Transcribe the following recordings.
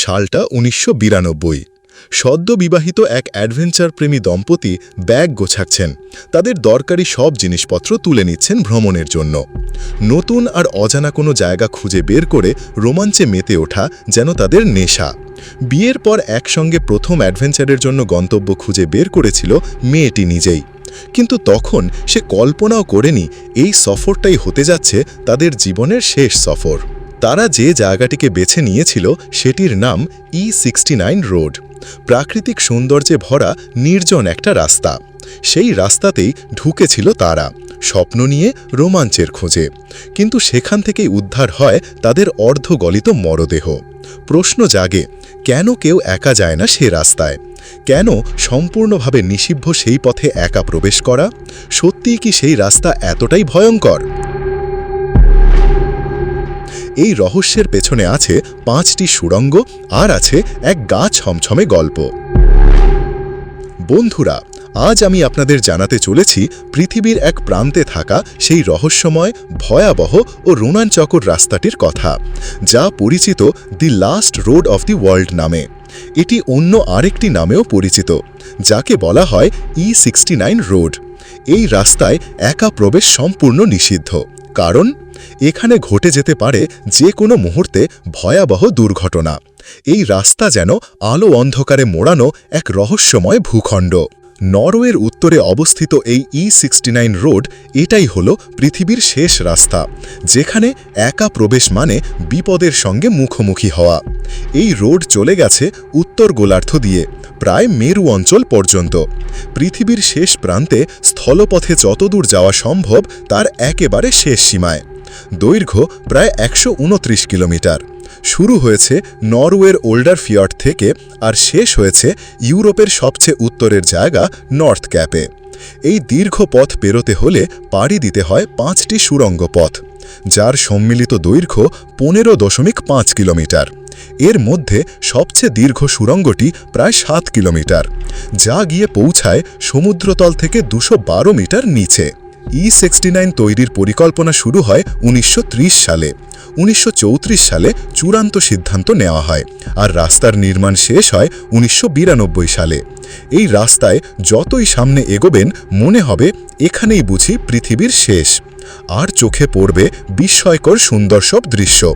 সালটা উনিশশো বিরানব্বই। সদ্য বিবাহিত এক অ্যাডভেঞ্চার প্রেমী দম্পতি ব্যাগ গোছাচ্ছেন। তাদের দরকারি সব জিনিসপত্র তুলে নিচ্ছেন ভ্রমণের জন্য। নতুন আর অজানা কোনো জায়গা খুঁজে বের করে রোমাঞ্চে মেতে ওঠা যেন তাদের নেশা। বিয়ের পর একসঙ্গে প্রথম অ্যাডভেঞ্চারের জন্য গন্তব্য খুঁজে বের করেছিল মেয়েটি নিজেই। কিন্তু তখন সে কল্পনাও করেনি এই সফরটাই হতে যাচ্ছে তাদের জীবনের শেষ সফর। তারা যে জায়গাটিকে বেছে নিয়েছিল সেটির নাম ই সিক্সটি রোড প্রাকৃতিক সৌন্দর্যে ভরা নির্জন একটা রাস্তা। সেই রাস্তাতেই ঢুকেছিল তারা, স্বপ্ন নিয়ে রোমাঞ্চের খোঁজে। কিন্তু সেখান থেকেই উদ্ধার হয় তাদের অর্ধগলিত মরদেহ। প্রশ্ন জাগে, কেন কেউ একা যায় না সে রাস্তায়? কেন সম্পূর্ণভাবে নিষিদ্ধ সেই পথে একা প্রবেশ করা? সত্যিই কি সেই রাস্তা এতটাই ভয়ঙ্কর? এই রহস্যের পেছনে আছে পাঁচটি সুড়ঙ্গ আর আছে এক গা ছমছমে গল্প। বন্ধুরা, আজ আমি আপনাদের জানাতে চলেছি পৃথিবীর এক প্রান্তে থাকা সেই রহস্যময়, ভয়াবহ ও রোমাঞ্চকর রাস্তাটির কথা, যা পরিচিত the last road of the world নামে। এটি অন্য আরেকটি নামেও পরিচিত, যাকে বলা হয় ই সিক্সটি রোড। এই রাস্তায় একা প্রবেশ সম্পূর্ণ নিষিদ্ধ। কারণ এখানে ঘটে যেতে পারে যে কোনো মুহূর্তে ভয়াবহ দুর্ঘটনা। এই রাস্তা যেন আলো অন্ধকারে মোড়ানো এক রহস্যময় ভূখণ্ড। নরওয়ের উত্তরে অবস্থিত এই ই সিক্সটি রোড এটাই হল পৃথিবীর শেষ রাস্তা, যেখানে একা প্রবেশ মানে বিপদের সঙ্গে মুখোমুখি হওয়া। এই রোড চলে গেছে উত্তর গোলার্ধ দিয়ে, প্রায় মেরু অঞ্চল পর্যন্ত। পৃথিবীর শেষ প্রান্তে স্থলপথে যতদূর যাওয়া সম্ভব তার একেবারে শেষ সীমায়। দৈর্ঘ্য প্রায় একশো উনত্রিশ কিলোমিটার। শুরু হয়েছে নরওয়ের ওল্ডার ফিয়ট থেকে আর শেষ হয়েছে ইউরোপের সবচেয়ে উত্তরের জায়গা নর্থ ক্যাপে। এই দীর্ঘ পথ পেরোতে হলে পাড়ি দিতে হয় পাঁচটি সুরঙ্গ পথ, যার সম্মিলিত দৈর্ঘ্য পনেরো দশমিক পাঁচ কিলোমিটার। এর মধ্যে সবচেয়ে দীর্ঘ সুরঙ্গটি প্রায় সাত কিলোমিটার, যা গিয়ে পৌঁছায় সমুদ্রতল থেকে দুশো মিটার নিচে। ই নাইন তৈরির পরিকল্পনা শুরু হয় উনিশশো ত্রিশ সালে। উনিশশো চৌত্রিশ সালে চূড়ান্ত সিদ্ধান্ত নেওয়া হয় আর রাস্তার নির্মাণ শেষ হয় উনিশশো বিরানব্বই সালে। এই রাস্তায় যতই সামনে এগোবেন, মনে হবে এখানেই বুঝি পৃথিবীর শেষ। আর চোখে পড়বে বিস্ময়কর সুন্দর সব দৃশ্য।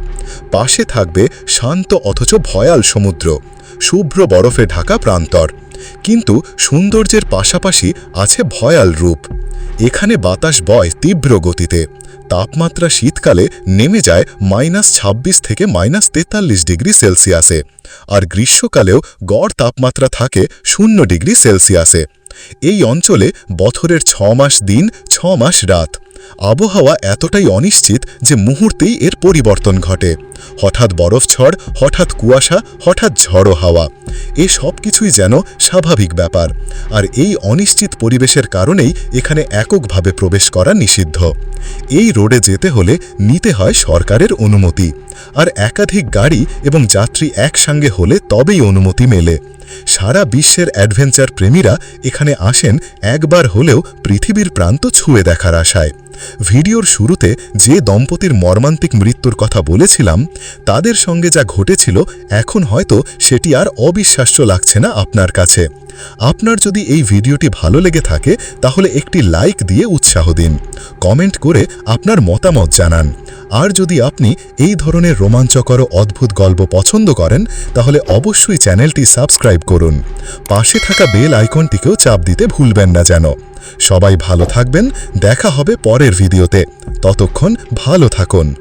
পাশে থাকবে শান্ত অথচ ভয়াল সমুদ্র। শুভ্র বরফে ঢাকা প্রান্তর। কিন্তু সৌন্দর্যের পাশাপাশি আছে ভয়াল রূপ। এখানে বাতাস বয় তীব্র গতিতে। তাপমাত্রা শীতকালে নেমে যায় মাইনাস ২৬ থেকে মাইনাস তেতাল্লিশ ডিগ্রি সেলসিয়াসে। আর গ্রীষ্মকালেও গড় তাপমাত্রা থাকে শূন্য ডিগ্রি সেলসিয়াসে। এই অঞ্চলে বছরের ছ মাস দিন, ছ মাস রাত। আবহাওয়া এতটাই অনিশ্চিত যে মুহূর্তেই এর পরিবর্তন ঘটে। হঠাৎ বরফ ঝড়, হঠাৎ কুয়াশা, হঠাৎ ঝড়ো হাওয়া। এ সব কিছুই যেন স্বাভাবিক ব্যাপার। আর এই অনিশ্চিত পরিবেশের কারণেই এখানে এককভাবে প্রবেশ করা নিষিদ্ধ। এই রোডে যেতে হলে নিতে হয় সরকারের অনুমতি। আর একাধিক গাড়ি এবং যাত্রী একসঙ্গে হলে তবেই অনুমতি মেলে। সারা বিশ্বের অ্যাডভেঞ্চার প্রেমীরা এখানে আসেন একবার হলেও পৃথিবীর প্রান্ত ছুঁয়ে দেখার আশায়। ভিডিওর শুরুতে যে দম্পতির মর্মান্তিক মৃত্যুর কথা বলেছিলাম, তাদের সঙ্গে যা ঘটেছিল, এখন হয়তো সেটি আর অবিশ্বাস্য লাগছে না আপনার কাছে। আপনার যদি এই ভিডিওটি ভালো লেগে থাকে, তাহলে একটি লাইক দিয়ে উৎসাহ দিন। কমেন্ট করে আপনার মতামত জানান। আর যদি আপনি এই ধরনের রোমাঞ্চকর অদ্ভুত গল্প পছন্দ করেন, তাহলে অবশ্যই চ্যানেলটি সাবস্ক্রাইব করুন। পাশে থাকা বেল আইকনটিকেও চাপ দিতে ভুলবেন না যেন। সবাই ভালো থাকবেন দেখা হবে পরের ভিডিওতে। ততক্ষণ ভালো থাকুন।